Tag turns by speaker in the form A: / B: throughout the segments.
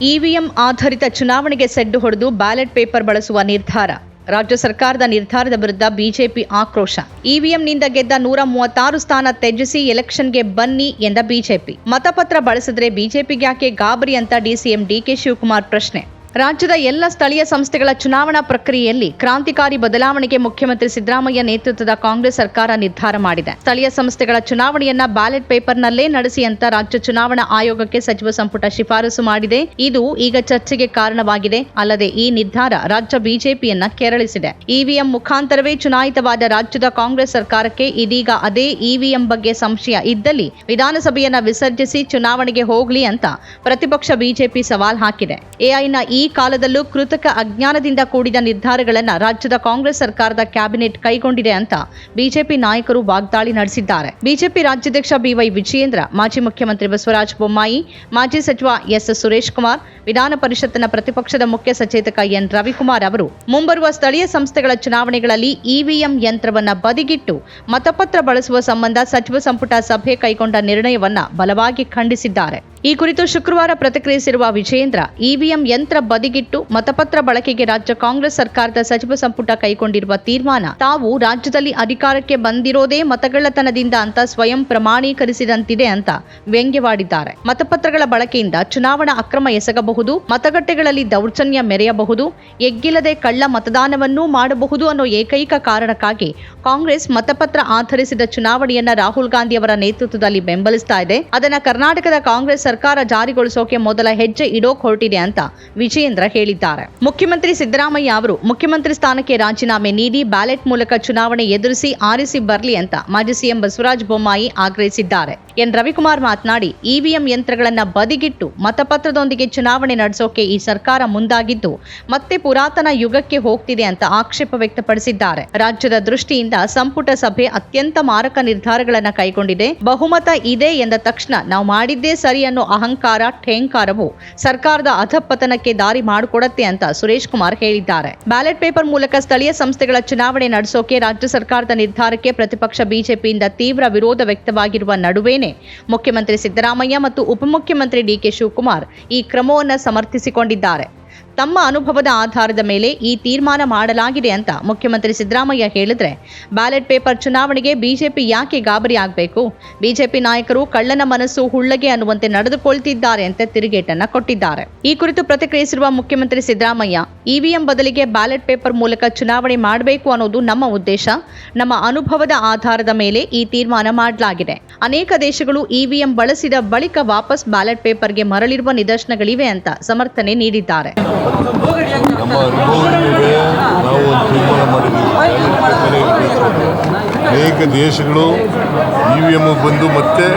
A: EVM ಆಧಾರಿತ ಚುನಾವಣೆಗೆ ಸೆಡ್ಡು ಹೊಡೆದು ಬ್ಯಾಲೆಟ್ ಪೇಪರ್ ಬಳಸುವ ನಿರ್ಧಾರ. ರಾಜ್ಯ ಸರ್ಕಾರದ ನಿರ್ಧಾರದ ವಿರುದ್ಧ ಬಿಜೆಪಿ ಆಕ್ರೋಶ. ಇವಿಎಂನಿಂದ ಗೆದ್ದ ನೂರ ಮೂವತ್ತಾರು ಸ್ಥಾನ ತ್ಯಜಿಸಿ ಎಲೆಕ್ಷನ್ಗೆ ಬನ್ನಿ ಎಂದ ಬಿಜೆಪಿ. ಮತಪತ್ರ ಬಳಸಿದ್ರೆ ಬಿಜೆಪಿಗೆ ಯಾಕೆ ಗಾಬರಿ ಅಂತ ಡಿಸಿಎಂ ಡಿಕೆ ಶಿವಕುಮಾರ್ ಪ್ರಶ್ನೆ. ರಾಜ್ಯದ ಎಲ್ಲ ಸ್ಥಳೀಯ ಸಂಸ್ಥೆಗಳ ಚುನಾವಣಾ ಪ್ರಕ್ರಿಯೆಯಲ್ಲಿ ಕ್ರಾಂತಿಕಾರಿ ಬದಲಾವಣೆಗೆ ಮುಖ್ಯಮಂತ್ರಿ ಸಿದ್ದರಾಮಯ್ಯ ನೇತೃತ್ವದ ಕಾಂಗ್ರೆಸ್ ಸರ್ಕಾರ ನಿರ್ಧಾರ ಮಾಡಿದೆ. ಸ್ಥಳೀಯ ಸಂಸ್ಥೆಗಳ ಚುನಾವಣೆಯನ್ನ ಬ್ಯಾಲೆಟ್ ಪೇಪರ್ನಲ್ಲೇ ನಡೆಸಿ ಅಂತ ರಾಜ್ಯ ಚುನಾವಣಾ ಆಯೋಗಕ್ಕೆ ಸಚಿವ ಸಂಪುಟ ಶಿಫಾರಸು ಮಾಡಿದೆ. ಇದು ಈಗ ಚರ್ಚೆಗೆ ಕಾರಣವಾಗಿದೆ. ಅಲ್ಲದೆ ಈ ನಿರ್ಧಾರ ರಾಜ್ಯ ಬಿಜೆಪಿಯನ್ನ ಕೆರಳಿಸಿದೆ. ಇವಿಎಂ ಮುಖಾಂತರವೇ ಚುನಾಯಿತವಾದ ರಾಜ್ಯದ ಕಾಂಗ್ರೆಸ್ ಸರ್ಕಾರಕ್ಕೆ ಇದೀಗ ಅದೇ ಇವಿಎಂ ಬಗ್ಗೆ ಸಂಶಯ ಇದ್ದಲ್ಲಿ ವಿಧಾನಸಭೆಯನ್ನ ವಿಸರ್ಜಿಸಿ ಚುನಾವಣೆಗೆ ಹೋಗ್ಲಿ ಅಂತ ಪ್ರತಿಪಕ್ಷ ಬಿಜೆಪಿ ಸವಾಲ್ ಹಾಕಿದೆ. ಎಐನ ಈ ಕಾಲದಲ್ಲೂ ಕೃತಕ ಅಜ್ಞಾನದಿಂದ ಕೂಡಿದ ನಿರ್ಧಾರಗಳನ್ನು ರಾಜ್ಯದ ಕಾಂಗ್ರೆಸ್ ಸರ್ಕಾರದ ಕ್ಯಾಬಿನೆಟ್ ಕೈಗೊಂಡಿದೆ ಅಂತ ಬಿಜೆಪಿ ನಾಯಕರು ವಾಗ್ದಾಳಿ ನಡೆಸಿದ್ದಾರೆ. ಬಿಜೆಪಿ ರಾಜ್ಯಾಧ್ಯಕ್ಷ ಬಿವೈ ವಿಜಯೇಂದ್ರ, ಮಾಜಿ ಮುಖ್ಯಮಂತ್ರಿ ಬಸವರಾಜ ಬೊಮ್ಮಾಯಿ, ಮಾಜಿ ಸಚಿವ ಎಸ್ ಸುರೇಶ್ ಕುಮಾರ್, ವಿಧಾನ ಪರಿಷತ್ತಿನ ಪ್ರತಿಪಕ್ಷದ ಮುಖ್ಯ ಸಚೇತಕ ಎನ್ ರವಿಕುಮಾರ್ ಅವರು ಮುಂಬರುವ ಸ್ಥಳೀಯ ಸಂಸ್ಥೆಗಳ ಚುನಾವಣೆಗಳಲ್ಲಿ ಇವಿಎಂ ಯಂತ್ರವನ್ನ ಬದಿಗಿಟ್ಟು ಮತಪತ್ರ ಬಳಸುವ ಸಂಬಂಧ ಸಚಿವ ಸಂಪುಟ ಸಭೆ ಕೈಗೊಂಡ ನಿರ್ಣಯವನ್ನ ಬಲವಾಗಿ ಖಂಡಿಸಿದ್ದಾರೆ. ಈ ಕುರಿತು ಶುಕ್ರವಾರ ಪ್ರತಿಕ್ರಿಯಿಸಿರುವ ವಿಜೇಂದ್ರ ಇವಿಎಂ ಯಂತ್ರ ಬದಿಗಿಟ್ಟು ಮತಪತ್ರ ಬಳಕೆಗೆ ರಾಜ್ಯ ಕಾಂಗ್ರೆಸ್ ಸರ್ಕಾರದ ಸಚಿವ ಸಂಪುಟ ಕೈಗೊಂಡಿರುವ ತೀರ್ಮಾನ, ತಾವು ರಾಜ್ಯದಲ್ಲಿ ಅಧಿಕಾರಕ್ಕೆ ಬಂದಿರೋದೇ ಮತಗಳ್ಳತನದಿಂದ ಅಂತ ಸ್ವಯಂ ಪ್ರಮಾಣೀಕರಿಸಿದಂತಿದೆ ಅಂತ ವ್ಯಂಗ್ಯವಾಡಿದ್ದಾರೆ. ಮತಪತ್ರಗಳ ಬಳಕೆಯಿಂದ ಚುನಾವಣಾ ಅಕ್ರಮ ಎಸಗಬಹುದು, ಮತಗಟ್ಟೆಗಳಲ್ಲಿ ದೌರ್ಜನ್ಯ ಮೆರೆಯಬಹುದು, ಎಗ್ಗಿಲ್ಲದೆ ಕಳ್ಳ ಮತದಾನವನ್ನೂ ಮಾಡಬಹುದು ಅನ್ನೋ ಏಕೈಕ ಕಾರಣಕ್ಕಾಗಿ ಕಾಂಗ್ರೆಸ್ ಮತಪತ್ರ ಆಧರಿಸಿದ ಚುನಾವಣೆಯನ್ನ ರಾಹುಲ್ ಗಾಂಧಿ ಅವರ ನೇತೃತ್ವದಲ್ಲಿ ಬೆಂಬಲಿಸ್ತಾ ಇದೆ. ಅದನ್ನ ಕರ್ನಾಟಕದ ಕಾಂಗ್ರೆಸ್ ಸರ್ಕಾರ ಜಾರಿಗೊಳಿಸೋಕೆ ಮೊದಲ ಹೆಜ್ಜೆ ಇಡೋಕ್ ಹೊರಟಿದೆ ಅಂತ ವಿಜಯೇಂದ್ರ ಹೇಳಿದ್ದಾರೆ. ಮುಖ್ಯಮಂತ್ರಿ ಸಿದ್ದರಾಮಯ್ಯ ಅವರು ಮುಖ್ಯಮಂತ್ರಿ ಸ್ಥಾನಕ್ಕೆ ರಾಜೀನಾಮೆ ನೀಡಿ ಬ್ಯಾಲೆಟ್ ಮೂಲಕ ಚುನಾವಣೆ ಎದುರಿಸಿ ಆರಿಸಿ ಬರ್ಲಿ ಅಂತ ಮಾಜಿ ಸಿಎಂ ಬಸವರಾಜ ಬೊಮ್ಮಾಯಿ ಆಗ್ರಹಿಸಿದ್ದಾರೆ. ಎನ್. ರವಿಕುಮಾರ್ ಮಾತನಾಡಿ, ಇವಿಎಂ ಯಂತ್ರಗಳನ್ನು ಬದಿಗಿಟ್ಟು ಮತಪತ್ರದೊಂದಿಗೆ ಚುನಾವಣೆ ನಡೆಸೋಕೆ ಈ ಸರ್ಕಾರ ಮುಂದಾಗಿದ್ದು, ಮತ್ತೆ ಪುರಾತನ ಯುಗಕ್ಕೆ ಹೋಗ್ತಿದೆ ಅಂತ ಆಕ್ಷೇಪ ವ್ಯಕ್ತಪಡಿಸಿದ್ದಾರೆ. ರಾಜ್ಯದ ದೃಷ್ಟಿಯಿಂದ ಸಂಪುಟ ಸಭೆ ಅತ್ಯಂತ ಮಾರಕ ನಿರ್ಧಾರಗಳನ್ನು ಕೈಗೊಂಡಿದೆ. ಬಹುಮತ ಇದೆ ಎಂದ ತಕ್ಷಣ ನಾವು ಮಾಡಿದ್ದೇ ಸರಿ ಅನ್ನೋ ಅಹಂಕಾರ, ಠೇಂಕಾರವು ಸರ್ಕಾರದ ಅಧಪತನಕ್ಕೆ ದಾರಿ ಮಾಡಿಕೊಡತ್ತೆ ಅಂತ ಸುರೇಶ್ ಕುಮಾರ್ ಹೇಳಿದ್ದಾರೆ. ಬ್ಯಾಲೆಟ್ ಪೇಪರ್ ಮೂಲಕ ಸ್ಥಳೀಯ ಸಂಸ್ಥೆಗಳ ಚುನಾವಣೆ ನಡೆಸೋಕೆ ರಾಜ್ಯ ಸರ್ಕಾರದ ನಿರ್ಧಾರಕ್ಕೆ ಪ್ರತಿಪಕ್ಷ ಬಿಜೆಪಿಯಿಂದ ತೀವ್ರ ವಿರೋಧ ವ್ಯಕ್ತವಾಗಿರುವ ನಡುವೆನೇ ಮುಖ್ಯಮಂತ್ರಿ ಸಿದ್ದರಾಮಯ್ಯ ಮತ್ತು ಉಪಮುಖ್ಯಮಂತ್ರಿ ಡಿಕೆ ಶಿವಕುಮಾರ್ ಈ ಕ್ರಮವನ್ನು ಸಮರ್ಥಿಸಿಕೊಂಡಿದ್ದಾರೆ. ತಮ್ಮ ಅನುಭವದ ಆಧಾರದ ಮೇಲೆ ಈ ತೀರ್ಮಾನ ಮಾಡಲಾಗಿದೆ ಅಂತ ಮುಖ್ಯಮಂತ್ರಿ ಸಿದ್ದರಾಮಯ್ಯ ಹೇಳಿದ್ರೆ, ಬ್ಯಾಲೆಟ್ ಪೇಪರ್ ಚುನಾವಣೆಗೆ ಬಿಜೆಪಿ ಯಾಕೆ ಗಾಬರಿ ಆಗಬೇಕು? ಬಿಜೆಪಿ ನಾಯಕರು ಕಳ್ಳನ ಮನಸ್ಸು ಹುಳ್ಳಗೆ ಅನ್ನುವಂತೆ ನಡೆದುಕೊಳ್ತಿದ್ದಾರೆ ಅಂತ ತಿರುಗೇಟನ್ನ ಕೊಟ್ಟಿದ್ದಾರೆ. ಈ ಕುರಿತು ಪ್ರತಿಕ್ರಿಯಿಸಿರುವ ಮುಖ್ಯಮಂತ್ರಿ ಸಿದ್ದರಾಮಯ್ಯ, ಇವಿಎಂ ಬದಲಿಗೆ ಬ್ಯಾಲೆಟ್ ಪೇಪರ್ ಮೂಲಕ ಚುನಾವಣೆ ಮಾಡಬೇಕು ಅನ್ನೋದು ನಮ್ಮ ಉದ್ದೇಶ. ನಮ್ಮ ಅನುಭವದ ಆಧಾರದ ಮೇಲೆ ಈ ತೀರ್ಮಾನ ಮಾಡಲಾಗಿದೆ. ಅನೇಕ ದೇಶಗಳು ಇವಿಎಂ ಬಳಸಿದ ಬಳಿಕ ವಾಪಸ್ ಬ್ಯಾಲೆಟ್ ಪೇಪರ್ಗೆ ಮರಳಿರುವ ನಿದರ್ಶನಗಳಿವೆ ಅಂತ ಸಮರ್ಥನೆ ನೀಡಿದ್ದಾರೆ.
B: ನಮ್ಮ ಅನುಭವಗಳಿಗೆ ನಾವು ತೀರ್ಮಾನ ಮಾಡಿದ್ದೀವಿ ಅನೇಕ ದೇಶಗಳು ಇ ವಿ ಎಂ ಬಂದು ಮತ್ತೆ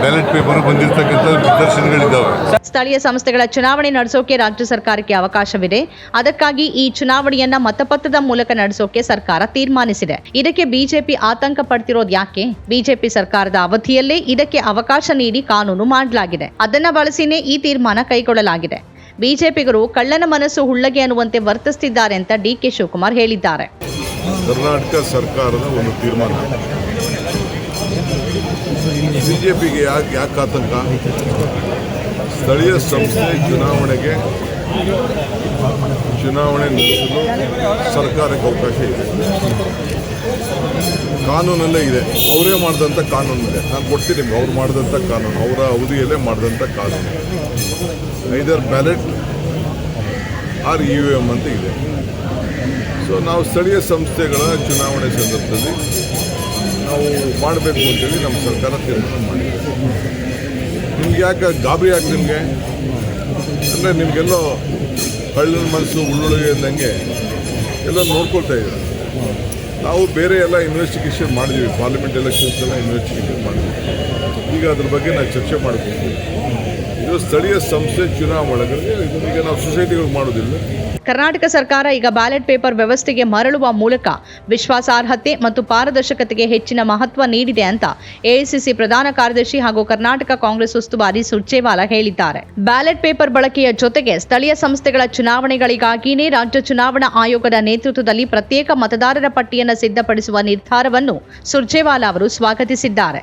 B: ಬ್ಯಾಲೆಟ್ ಪೇಪರ್ ಬಂದಿರತಕ್ಕಂಥ ನಿದರ್ಶನಗಳಿದ್ದಾವೆ.
A: ಸ್ಥಳೀಯ ಸಂಸ್ಥೆಗಳ ಚುನಾವಣೆ ನಡೆಸೋಕೆ ರಾಜ್ಯ ಸರ್ಕಾರಕ್ಕೆ ಅವಕಾಶವಿದೆ. ಅದಕ್ಕಾಗಿ ಈ ಚುನಾವಣೆಯನ್ನ ಮತಪತ್ರದ ಮೂಲಕ ನಡೆಸೋಕೆ ಸರ್ಕಾರ ತೀರ್ಮಾನಿಸಿದೆ. ಇದಕ್ಕೆ ಬಿಜೆಪಿ ಆತಂಕ ಪಡ್ತಿರೋದು ಯಾಕೆ? ಬಿಜೆಪಿ ಸರ್ಕಾರದ ಅವಧಿಯಲ್ಲೇ ಇದಕ್ಕೆ ಅವಕಾಶ ನೀಡಿ ಕಾನೂನು ಮಾಡಲಾಗಿದೆ. ಅದನ್ನ ಬಳಸಿನೇ ಈ ತೀರ್ಮಾನ ಕೈಗೊಳ್ಳಲಾಗಿದೆ. ಬಿಜೆಪಿಗರು ಕಳ್ಳನ ಮನಸ್ಸು ಹುಳ್ಳಗೆ ಅನ್ನುವಂತೆ ವರ್ತಿಸುತ್ತಿದ್ದಾರೆ ಅಂತ ಡಿ ಕೆ ಶಿವಕುಮಾರ್ ಹೇಳಿದ್ದಾರೆ.
B: ಕರ್ನಾಟಕ ಸರ್ಕಾರದ ಒಂದು ತೀರ್ಮಾನ. ಬಿಜೆಪಿಗೆ ಯಾಕೆ ಯಾಕೆ ಆತಂಕ? ಸ್ಥಳೀಯ ಸಂಸ್ಥೆ ಚುನಾವಣೆಗೆ ಚುನಾವಣೆ ನಡೆಸಲು ಸರ್ಕಾರಕ್ಕೆ ಅವಕಾಶ ಇದೆ. ಕಾನೂನಲ್ಲೇ ಇದೆ. ಅವರೇ ಮಾಡಿದಂಥ ಕಾನೂನಿದೆ ನಾನು ಕೊಡ್ತೀನಿ ನಿಮ್ಗೆ. ಅವ್ರು ಮಾಡಿದಂಥ ಕಾನೂನು. ಅವರ ಅವಧಿಯಲ್ಲೇ ಮಾಡಿದಂಥ ಕಾನೂನು. Either ballot or E V M ಅಂತ ಇದೆ. ಸೊ ನಾವು ಸ್ಥಳೀಯ ಸಂಸ್ಥೆಗಳ ಚುನಾವಣೆ ಸಂದರ್ಭದಲ್ಲಿ ನಾವು ಮಾಡಬೇಕು ಅಂತೇಳಿ ನಮ್ಮ ಸರ್ಕಾರ ತೀರ್ಮಾನ ಮಾಡಿದೆ. ನಿಮ್ಗೆ ಯಾಕೆ ಗಾಬರಿ ಯಾಕೆ ನಿಮಗೆ? ಅಂದರೆ ನಿಮಗೆಲ್ಲೋ ಹಳ್ಳಿನ ಮನಸ್ಸು ಉಳ್ಳುಳಿಗೆ ಅಂದಂಗೆ ಎಲ್ಲ ನೋಡ್ಕೊಳ್ತಾ ಇದ್ದೀರ. ನಾವು ಬೇರೆ ಎಲ್ಲ ಇನ್ವೆಸ್ಟಿಗೇಷನ್ ಮಾಡಿದ್ದೀವಿ ಪಾರ್ಲಿಮೆಂಟ್ ಎಲೆಕ್ಷನ್ಸ್ ಎಲ್ಲ ಇನ್ವೆಸ್ಟಿಗೇಷನ್ ಮಾಡಿದ್ವಿ. ಈಗ ಅದ್ರ ಬಗ್ಗೆ ನಾವು ಚರ್ಚೆ ಮಾಡಬೇಕು ಇದು ಸ್ಥಳೀಯ ಸಂಸ್ಥೆ ಚುನಾವಣೆಗಳಿಗೆ ಈಗ ನಾವು ಸೊಸೈಟಿಗಳು ಮಾಡೋದಿಲ್ಲ.
A: ಕರ್ನಾಟಕ ಸರ್ಕಾರ ಈಗ ಬ್ಯಾಲೆಟ್ ಪೇಪರ್ ವ್ಯವಸ್ಥೆಗೆ ಮರಳುವ ಮೂಲಕ ವಿಶ್ವಾಸಾರ್ಹತೆ ಮತ್ತು ಪಾರದರ್ಶಕತೆಗೆ ಹೆಚ್ಚಿನ ಮಹತ್ವ ನೀಡಿದೆ ಅಂತ ಎಐಸಿಸಿ ಪ್ರಧಾನ ಕಾರ್ಯದರ್ಶಿ ಹಾಗೂ ಕರ್ನಾಟಕ ಕಾಂಗ್ರೆಸ್ ಉಸ್ತುವಾರಿ ಸುರ್ಜೇವಾಲಾ ಹೇಳಿದ್ದಾರೆ. ಬ್ಯಾಲೆಟ್ ಪೇಪರ್ ಬಳಕೆಯ ಜೊತೆಗೆ ಸ್ಥಳೀಯ ಸಂಸ್ಥೆಗಳ ಚುನಾವಣೆಗಳಿಗಾಗಿಯೇ ರಾಜ್ಯ ಚುನಾವಣಾ ಆಯೋಗದ ನೇತೃತ್ವದಲ್ಲಿ ಪ್ರತ್ಯೇಕ ಮತದಾರರ ಪಟ್ಟಿಯನ್ನು ಸಿದ್ಧಪಡಿಸುವ ನಿರ್ಧಾರವನ್ನು ಸುರ್ಜೇವಾಲಾ ಅವರು ಸ್ವಾಗತಿಸಿದ್ದಾರೆ.